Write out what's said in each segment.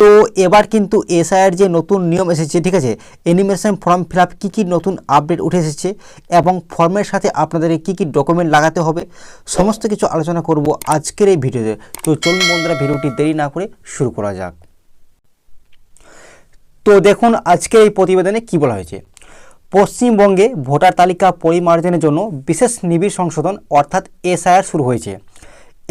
তো এবার কিন্তু এসআইয়ের যে নতুন নিয়ম এসেছে, ঠিক আছে? অ্যানিমেশন ফর্ম ফিল আপ কী কী নতুন আপডেট উঠে এসেছে এবং ফর্মের সাথে আপনাদের কী কী ডকুমেন্ট লাগাতে হবে, সমস্ত কিছু আলোচনা করব আজকের এই ভিডিওতে। তো চলুন বন্ধুরা, ভিডিওটি দেরি না করে শুরু করা যাক। তো দেখুন, আজকের এই প্রতিবেদনে কি বলা হয়েছে? পশ্চিমবঙ্গে ভোটার তালিকা পরিমার্জনের জন্য বিশেষ নিবিড় সংশোধন অর্থাৎ এসআইআর শুরু হয়েছে।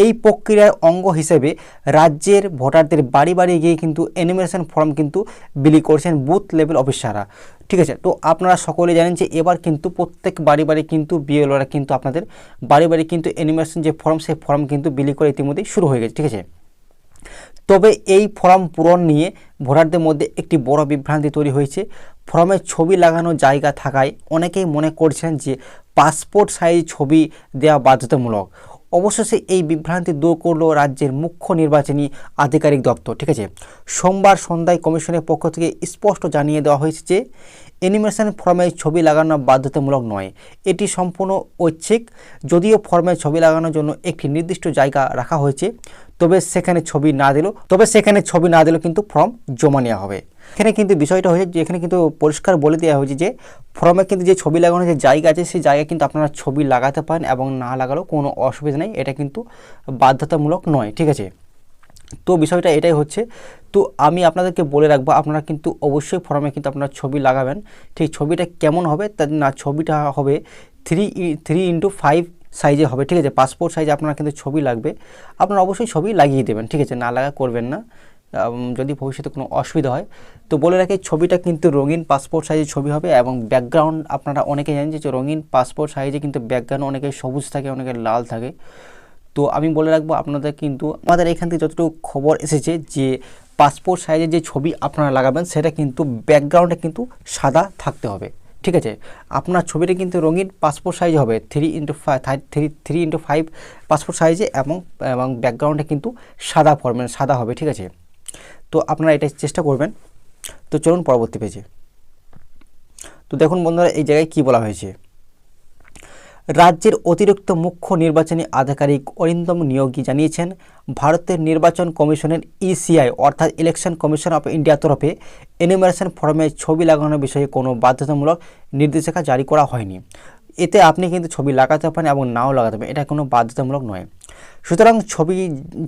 এই প্রক্রিয়ার অঙ্গ হিসেবে রাজ্যের ভোটারদের বাড়ি বাড়ি গিয়ে কিন্তু অ্যানিমেশন ফর্ম কিন্তু বিলি করছেন বুথ লেভেল অফিসাররা ঠিক আছে? তো আপনারা সকলে জানেন যে এবার কিন্তু প্রত্যেক বাড়ি বাড়ি কিন্তু বিএলওরা কিন্তু আপনাদের বাড়ি বাড়ি কিন্তু অ্যানিমেশন যে ফর্ম সেই ফর্ম কিন্তু বিলি করে ইতিমধ্যেই শুরু হয়ে গেছে। ঠিক আছে? তবে এই ফর্ম পূরণ নিয়ে ভোটারদের মধ্যে একটি বড় বিভ্রান্তি তৈরি হয়েছে। ফর্মে ছবি লাগানো জায়গা থাকায় অনেকেই মনে করছেন যে পাসপোর্ট সাইজ ছবি দেওয়া বাধ্যতামূলক। অবশেষে এই বিভ্রান্তি দূর করল রাজ্যের মুখ্য নির্বাচনী আধিকারিক দপ্তর, ঠিক আছে? সোমবার সন্ধ্যায় কমিশনের পক্ষ থেকে স্পষ্ট জানিয়ে দেওয়া হয়েছে যে অ্যানিমেশন ফর্মে ছবি লাগানো বাধ্যতামূলক নয়। এটি সম্পূর্ণ ঐচ্ছিক। যদিও ফর্মে ছবি লাগানোর জন্য একটি নির্দিষ্ট জায়গা রাখা হয়েছে, তবে সেখানে ছবি না দিলেও তবে সেখানে ছবি না দিলেও কিন্তু ফর্ম জমা নেওয়া হবে। এখানে কিন্তু বিষয়টা হয়েছে যে এখানে কিন্তু পরিষ্কার বলে দেওয়া হয়েছে যে ফর্মে কিন্তু যে ছবি লাগানোর যে জায়গা আছে, সেই জায়গায় কিন্তু আপনারা ছবি লাগাতে পারেন এবং না লাগালেও কোনো অসুবিধা নেই। এটা কিন্তু বাধ্যতামূলক নয়, ঠিক আছে? তো বিষয়টা এটাই হচ্ছে। তো আমি আপনাদেরকে বলে রাখব, আপনারা কিন্তু অবশ্যই ফর্মে কিন্তু আপনারা ছবি লাগাবেন। ঠিক ছবিটা কেমন হবে? তা না, ছবিটা হবে থ্রি থ্রি ইন্টু ফাইভ সাইজে হবে, ঠিক আছে? পাসপোর্ট সাইজে আপনার কিন্তু ছবি লাগবে। আপনারা অবশ্যই ছবি লাগিয়ে দেবেন, ঠিক আছে? না লাগা করবেন না। যদি ভবিষ্যতে কোনো অসুবিধা হয়, তো বলে রাখি ছবিটা কিন্তু রঙিন পাসপোর্ট সাইজের ছবি হবে এবং ব্যাকগ্রাউন্ড আপনারা অনেকে জানেন যে রঙিন পাসপোর্ট সাইজে কিন্তু ব্যাকগ্রাউন্ড অনেকে সবুজ থাকে অনেকে লাল থাকে। তো আমি বলে রাখব আপনাদের কিন্তু আমাদের এখান থেকে যতটুকু খবর এসেছে যে পাসপোর্ট সাইজের যে ছবি আপনারা লাগাবেন, সেটা কিন্তু ব্যাকগ্রাউন্ডে কিন্তু সাদা থাকতে হবে। ঠিক আছে? আপনার ছবিটা কিন্তু রঙিন পাসপোর্ট সাইজ হবে three into three three into five passport সাইজে এবং এবং ব্যাকগ্রাউন্ডে কিন্তু সাদা ফর্মে সাদা হবে। ঠিক আছে? তো আপনারা এটা চেষ্টা করবেন। তো চলুন পরবর্তী পেজে তো দেখুন বন্ধুরা, এই জায়গায় কি বলা হয়েছে? রাজ্যের অতিরিক্ত মুখ্য নির্বাচনী আধিকারিক অরিন্দম নিয়োগী জানিয়েছেন, ভারতের নির্বাচন কমিশনের ইসিআই অর্থাৎ ইলেকশন কমিশন অফ ইন্ডিয়ার তরফে এনিমেশন ফর্মে ছবি লাগানোর বিষয়ে কোনো বাধ্যতামূলক নির্দেশিকা জারি করা হয়নি। এতে আপনি কিন্তু ছবি লাগাতে পারেন এবং নাও লাগাতে পারেন। এটা কোনো বাধ্যতামূলক নয়। সুতরাং ছবি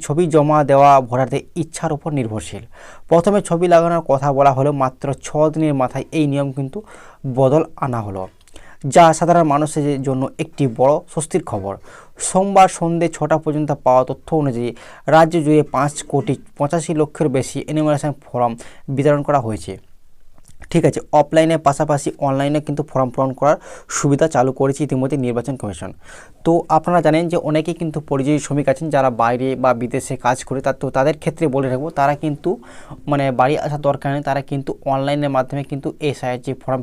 ছবি জমা দেওয়া ভোটারদের ইচ্ছার উপর নির্ভরশীল। প্রথমে ছবি লাগানোর কথা বলা হলো, মাত্র ছ দিনের মাথায় এই নিয়ম কিন্তু বদল আনা হলো, যা সাধারণ মানুষের জন্য একটি বড় স্বস্তির খবর। সোমবার সন্ধে ছটা পর্যন্ত পাওয়া তথ্য অনুযায়ী রাজ্য জুড়ে পাঁচ কোটি পঁচাশি লক্ষের বেশি এনিমেশন ফর্ম বিতরণ করা হয়েছে। ঠিক আছে অফলাইনের পাশাপাশি অনলাইনে কিন্তু ফর্ম পূরণ করার সুবিধা চালু করেছে ইতিমধ্যে নির্বাচন কমিশন। তো আপনারা জানেন যে অনেকেই কিন্তু পরিযায়ী শ্রমিক আছেন, যারা বাইরে বা বিদেশে কাজ করে, তা তো তাদের ক্ষেত্রে বলে রাখব, তারা কিন্তু মানে বাড়ি আসার দরকার নেই, তারা কিন্তু অনলাইনের মাধ্যমে কিন্তু এসআইয়ের যে ফর্ম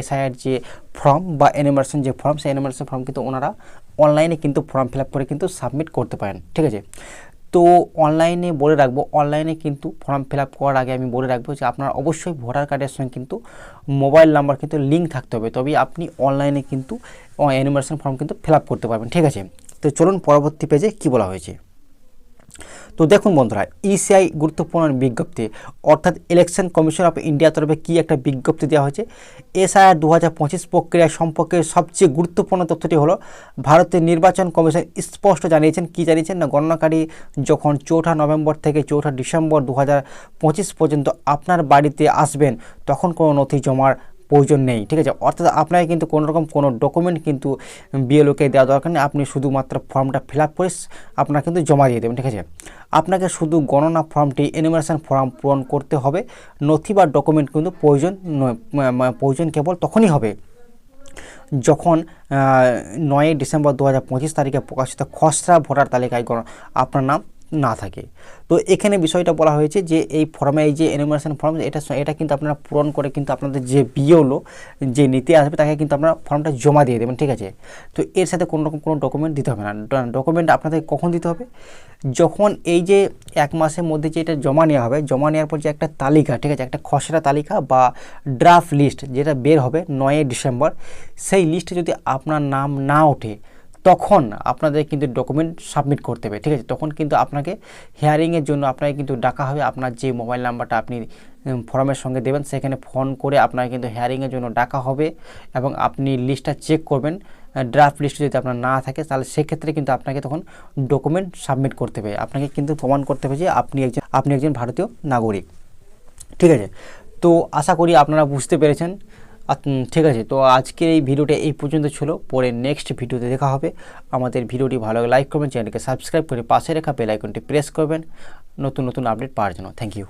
এসআইয়ের যে ফর্ম বা অ্যানিমেশন যে ফর্ম সেই অ্যানিমেশন ফর্ম কিন্তু ওনারা অনলাইনে কিন্তু ফর্ম ফিল করে কিন্তু সাবমিট করতে পারেন। ঠিক আছে? তো অনলাইনে বলে রাখব অনলাইনে কিন্তু ফর্ম ফিল করার আগে আমি বলে রাখব যে আপনার অবশ্যই ভোটার কার্ডের সঙ্গে কিন্তু মোবাইল নাম্বার কিন্তু লিঙ্ক থাকতে হবে। তবেই আপনি অনলাইনে কিন্তু অ্যানিমেশন ফর্ম কিন্তু ফিল করতে পারবেন। ঠিক আছে? তো চলুন পরবর্তী পেজে কি বলা হয়েছে? তো দেখুন বন্ধুরা ইসিআই গুরুত্বপূর্ণ বিজ্ঞপ্তি, অর্থাৎ ইলেকশন কমিশন অফ ইন্ডিয়ার তরফে কী একটা বিজ্ঞপ্তি দেওয়া হয়েছে? এসআইআর দু হাজার পঁচিশ প্রক্রিয়া সম্পর্কে সবচেয়ে গুরুত্বপূর্ণ তথ্যটি হলো, ভারতের নির্বাচন কমিশন স্পষ্ট জানিয়েছেন, কী জানিয়েছেন? না, গণনাকারী যখন চৌঠা নভেম্বর থেকে চৌঠা ডিসেম্বর দু হাজার পঁচিশ পর্যন্ত আপনার বাড়িতে আসবেন, তখন কোনো নথি জমার প্রয়োজন নেই, ঠিক আছে? অর্থাৎ আপনাকে কিন্তু কোনো রকম কোনো ডকুমেন্ট কিন্তু বিএলওকে দেওয়া দরকার নেই। আপনি শুধুমাত্র ফর্মটা ফিল আপ করে আপনার কিন্তু জমা দিয়ে দেবেন, ঠিক আছে? আপনাকে শুধু গণনা ফর্মটি এনিমেশন ফর্ম পূরণ করতে হবে। নথি বা ডকুমেন্ট কিন্তু প্রয়োজন প্রয়োজন কেবল তখনই হবে যখন নয় ডিসেম্বর দু হাজার পঁচিশ তারিখে প্রকাশিত খসড়া ভোটার তালিকায় আপনার নাম না থাকে। তো এখানে বিষয়টা বলা হয়েছে যে এই ফর্মে এই যে এনিমেশন ফর্ম এটা এটা কিন্তু আপনারা পূরণ করে কিন্তু আপনাদের যে বিওলো যে নীতি আসবে, তাকে কিন্তু আপনারা ফর্মটা জমা দিয়ে দেবেন, ঠিক আছে? তো এর সাথে কোনো রকম কোনো ডকুমেন্ট দিতে হবে না। ডকুমেন্ট আপনাদের কখন দিতে হবে? যখন এই যে এক মাসের মধ্যে যে এটা জমা নেওয়া হবে, জমা নেওয়ার পর যে একটা তালিকা, ঠিক আছে? একটা খসড়া তালিকা বা ড্রাফট লিস্ট যেটা বের হবে নয় ডিসেম্বর, সেই লিস্টে যদি আপনার নাম না ওঠে তখন আপনাদের কিন্তু ডকুমেন্ট সাবমিট করতে হবে, ঠিক আছে? তখন কিন্তু আপনাকে হিয়ারিংয়ের জন্য আপনাকে কিন্তু ডাকা হবে। আপনার যে মোবাইল নাম্বারটা আপনি ফর্মের সঙ্গে দেবেন, সেখানে ফোন করে আপনাকে কিন্তু হিয়ারিংয়ের জন্য ডাকা হবে এবং আপনি লিস্টটা চেক করবেন। ড্রাফট লিস্ট যদি আপনার না থাকে, তাহলে সেক্ষেত্রে কিন্তু আপনাকে তখন ডকুমেন্ট সাবমিট করতে হবে। আপনাকে কিন্তু প্রমাণ করতে হবে যে আপনি একজন আপনি একজন ভারতীয় নাগরিক, ঠিক আছে? তো আশা করি আপনারা বুঝতে পেরেছেন। ঠিক আছে, তো আজকের এই ভিডিওটা এই পর্যন্ত ছিল। পরে নেক্সট ভিডিওতে দেখা হবে। আমাদের ভিডিওটি ভালো লাইক করবেন চ্যানেলকে সাবস্ক্রাইব করে পাশে রেখা বেল আইকনটি প্রেস করবেন। নতুন নতুন আপডেট পাওয়ার জন্য। Thank you